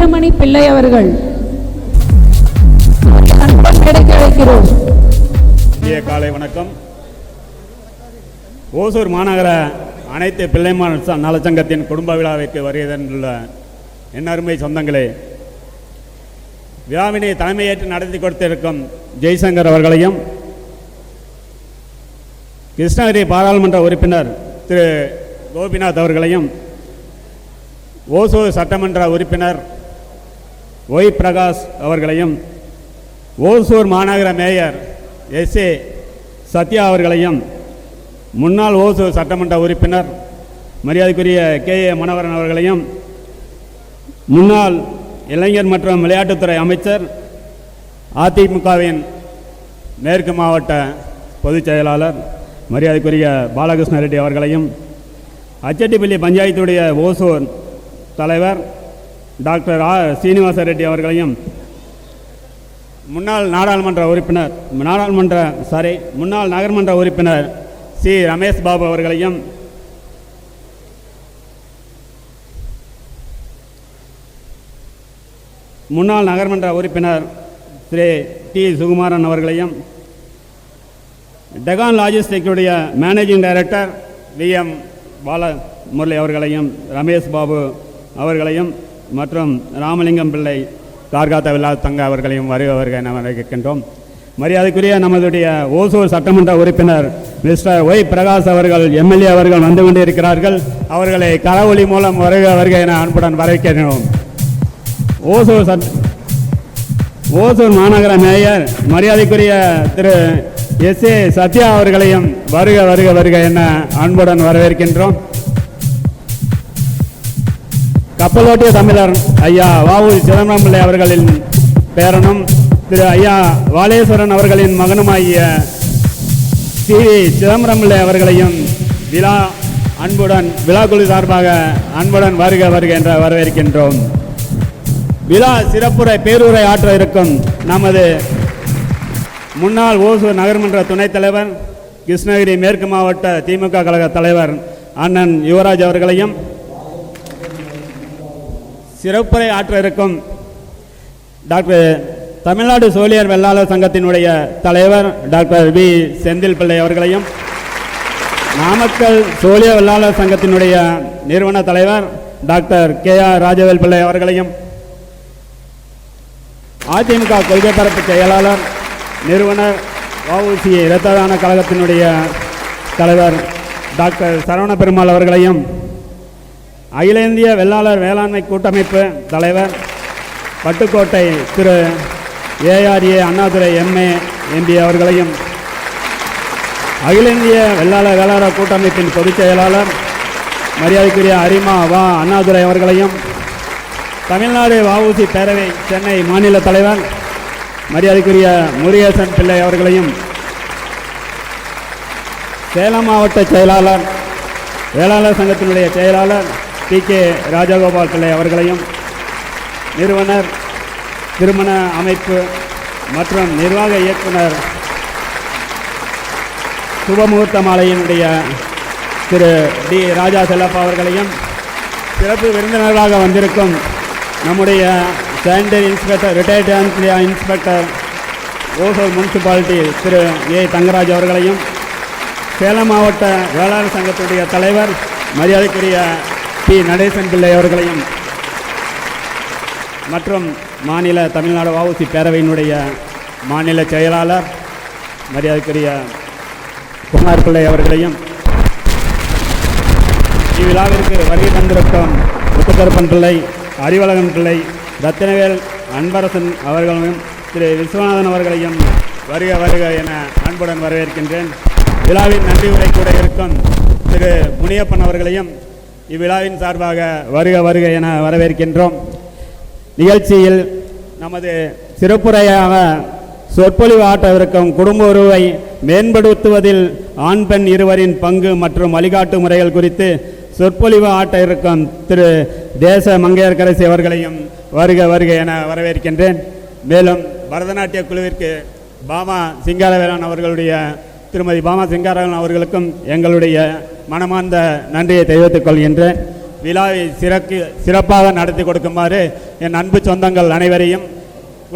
வீரமணி பிள்ளை அவர்கள். அழைக்கிறோம் காலை வணக்கம். ஓசூர் மாநகர அனைத்து பிள்ளைமான் நலச்சங்கத்தின் குடும்ப விழாவிற்கு வருகை தந்துள்ள என் அருமை சொந்தங்களே விழாவினை தலைமையேற்று நடத்தி கொடுத்திருக்கும் ஜெய்சங்கர் அவர்களையும் கிருஷ்ணகிரி பாராளுமன்ற உறுப்பினர் திரு. கோபிநாத் அவர்களையும் ஓசூர் சட்டமன்ற உறுப்பினர் ஒய் பிரகாஷ் அவர்களையும் ஓசூர் மாநகர மேயர் எஸ் ஏ சத்யா அவர்களையும் முன்னாள் ஓசூர் சட்டமன்ற உறுப்பினர் மரியாதைக்குரிய கே ஏ மனோகரன் அவர்களையும் முன்னாள் இளைஞர் மற்றும் விளையாட்டுத்துறை அமைச்சர் அதிமுகவின் மேற்கு மாவட்ட பொதுச் செயலாளர் மரியாதைக்குரிய பாலகிருஷ்ண ரெட்டி அவர்களையும் அச்சட்டிப்பள்ளி பஞ்சாயத்துடைய ஓசூர் தலைவர் டாக்டர் ஆ சீனிவாச ரெட்டி அவர்களையும் முன்னாள் நாடாளுமன்ற உறுப்பினர் நாடாளுமன்ற சாரி முன்னாள் நகர்மன்ற உறுப்பினர் சி. ரமேஷ் பாபு அவர்களையும் முன்னாள் நகர்மன்ற உறுப்பினர் திரு டி. சுகுமாரன் அவர்களையும் Deccan லாஜிஸ்டிக்குடைய managing director V. M. Balamurali அவர்களையும் ரமேஷ் பாபு அவர்களையும் மற்றும் ராமலிங்கம் பிள்ளை கார்காத்த வில்லாத தங்க அவர்களையும் வருக வருக என வரவேற்கின்றோம். மரியாதைக்குரிய நமதுடைய ஓசூர் சட்டமன்ற உறுப்பினர் மிஸ்டர் ஒய் பிரகாஷ் அவர்கள் எம்எல்ஏ அவர்கள் வந்து கொண்டிருக்கிறார்கள். அவர்களை கரவொலி மூலம் வருக வருக என அன்புடன் வரவேற்கிறோம் ஓசூர் சட் ஓசூர் மாநகர மேயர் மரியாதைக்குரிய திரு எஸ் ஏ சத்யா அவர்களையும் வருக வருக வருக என அன்புடன் வரவேற்கின்றோம். கப்பலோட்டிய தமிழர் ஐயா வாவு உ சிதம்பரம்பிள்ளை அவர்களின் பேரனும் திரு ஐயா வாலேஸ்வரன் அவர்களின் மகனுமாகிய சி. சிதம்பரம்பிள்ளை சிதம்பரம் பிள்ளை அவர்களையும் விழா அன்புடன் விழாக்குழு சார்பாக அன்புடன் வருக வருக என்ற வரவேற்கின்றோம். விழா சிறப்புரை பேருரை ஆற்ற இருக்கும் நமது முன்னாள் ஓசூர் நகர்மன்ற துணைத் தலைவர் கிருஷ்ணகிரி மேற்கு மாவட்ட திமுக கழக தலைவர் அண்ணன் யுவராஜ் அவர்களையும் சிறப்புரை ஆற்ற இருக்கும். டாக்டர் தமிழ்நாடு சோழியர் வெள்ளாளர் சங்கத்தினுடைய தலைவர் டாக்டர் வி. செந்தில் பிள்ளை அவர்களையும் நாமக்கல் சோழிய வெள்ளாளர் சங்கத்தினுடைய நிறுவன தலைவர் டாக்டர் கே. ஆர். ராஜவேல் பிள்ளை அவர்களையும் அதிமுக கொள்கை பரப்பு செயலாளர் நிறுவனர் வஉசி இரத்த தான கழகத்தினுடைய தலைவர் டாக்டர் சரவண பெருமாள் அவர்களையும் அகில இந்திய வெள்ளாளர் வேளாண்மை கூட்டமைப்பு தலைவர் Pattukkottai Thiru ARA Annadurai MA MP அவர்களையும் அகில இந்திய வெள்ளாளர் வேளாளர் கூட்டமைப்பின் பொதுச் செயலாளர் மரியாதைக்குரிய அரிமா வா. அண்ணாதுரை அவர்களையும் தமிழ்நாடு வஉசி பேரவை சென்னை மாநில தலைவர் மரியாதைக்குரிய முருகேசன் பிள்ளை அவர்களையும் சேலம் மாவட்ட செயலாளர் வேளாளர் சங்கத்தினுடைய செயலாளர் டி கே ராஜகோபால் பிள்ளை அவர்களையும் நிறுவனர் திருமண அமைப்பு மற்றும் நிர்வாக இயக்குனர் சுபமுகூர்த்த மாலையினுடைய திரு டி ராஜா செல்லப்பா அவர்களையும் சிறப்பு விருந்தினர்களாக வந்திருக்கும் நம்முடைய sanitary inspector retired inspector Hosur municipality Thiru A Thangaraj அவர்களையும் சேலம் மாவட்ட வேளாண் சங்கத்துடைய தலைவர் மரியாதைக்குரிய பி. நடேசன் பிள்ளை அவர்களையும் மற்றும் மாநில தமிழ்நாடு வஉசி பேரவையினுடைய மாநில செயலாளர் மரியாதைக்குரிய குமார் பிள்ளை அவர்களையும் இவ்விழாவிற்கு வருகை தந்திருக்கும் முத்துக்கருப்பன் பிள்ளை அறிவழகன் பிள்ளை ரத்தினவேல் அன்பரசன் அவர்களையும் திரு விஸ்வநாதன் அவர்களையும் வருக வருக என அன்புடன் வரவேற்கின்றேன். விழாவின் நன்றி உரை கூட இருக்கும் திரு முனியப்பன் அவர்களையும் இவ்விழாவின் சார்பாக வருக வருக என வரவேற்கின்றோம். நிகழ்ச்சியில் நமது சிறப்புரையாக சொற்பொழிவு ஆட்டவிருக்கும் குடும்ப உறவை மேம்படுத்துவதில் ஆண் பெண் இருவரின் பங்கு மற்றும் வழிகாட்டு முறைகள் குறித்து சொற்பொழிவு ஆட்ட இருக்கும் திரு. தேச மங்கையர்கரசி அவர்களையும் வருக வருக என வரவேற்கின்றேன். மேலும் பரதநாட்டிய குழுவிற்கு பாமா சிங்காரவேலன் அவர்களுடைய திருமதி பாமா சிங்காரவேலன் அவர்களுக்கும் எங்களுடைய மனமார்ந்த நன்றியை தெரிவித்துக் கொள்கின்றேன் விழாவை சிறக்கு சிறப்பாக நடத்தி கொடுக்குமாறு என் அன்பு சொந்தங்கள் அனைவரையும்